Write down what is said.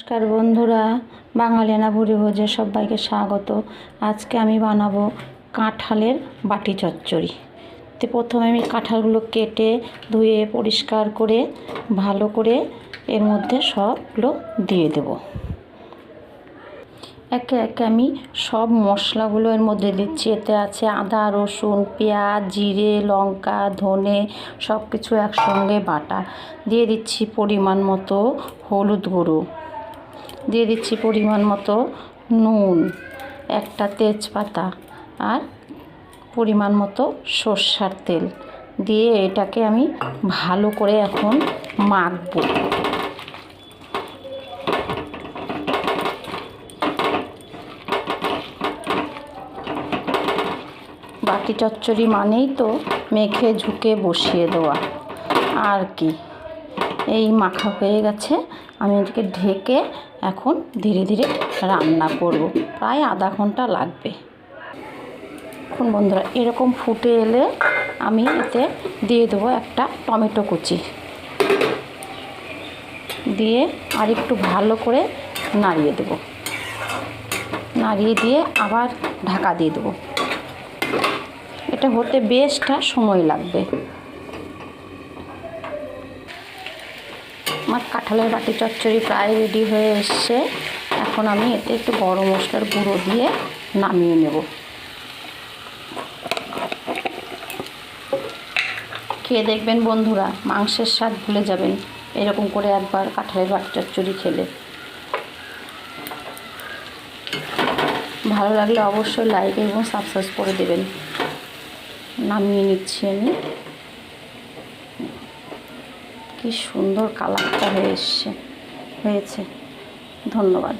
নমস্কার বন্ধুরা, বাঙালিয়ানা ভুরি ভোজে সবাইকে স্বাগত। আজকে আমি বানাবো কাঁঠালের বাটি চচ্চড়ি। তো প্রথমে আমি কাঁঠালগুলো কেটে, ধুয়ে, পরিষ্কার করে, ভালো করে এর মধ্যে সবগুলো দিয়ে দেব। একে একে আমি সব মশলাগুলো এর মধ্যে দিচ্ছি। এতে আছে আদা, রসুন, পেঁয়াজ, জিরে, লঙ্কা, ধনে সব কিছু একসঙ্গে বাটা। দিয়ে দিচ্ছি পরিমাণ মতো হলুদ গুঁড়ো। দিয়ে দিচ্ছি পরিমাণ মতো নুন, একটা তেজপাতা আর পরিমাণ মতো সর্ষার তেল। দিয়ে এটাকে আমি ভালো করে এখন মাখবো। বাটি চচ্চড়ি মানেই তো মেখে ঝুঁকে বসিয়ে দেওয়া। আর কি? এই মাখা হয়ে গেছে। আমি এটাকে ঢেকে এখন ধীরে ধীরে রান্না করব। প্রায় আধা ঘণ্টা লাগবে। এখন বন্ধুরা, এরকম ফুটে এলে আমি এতে দিয়ে দেবো একটা টমেটো কুচি। দিয়ে আর একটু ভালো করে নাড়িয়ে দেবো। নাড়িয়ে দিয়ে আবার ঢাকা দিয়ে দেবো। এটা হতে বেশটা সময় লাগবে। আমার কাঁঠালের বাটি চচ্চড়ি প্রায় রেডি হয়ে এসছে। এখন আমি এতে একটু গরম মশলার গুঁড়ো দিয়ে নামিয়ে নেব। খেয়ে দেখবেন বন্ধুরা, মাংসের স্বাদ ভুলে যাবেন। এরকম করে একবার কাঁঠালের বাটি চচ্চড়ি খেলে। ভালো লাগলে অবশ্যই লাইক এবং সাবস্ক্রাইব করে দেবেন। নামিয়ে নিচ্ছি আমি। কি সুন্দর কালারটা হয়ে এসছে হয়েছে। ধন্যবাদ।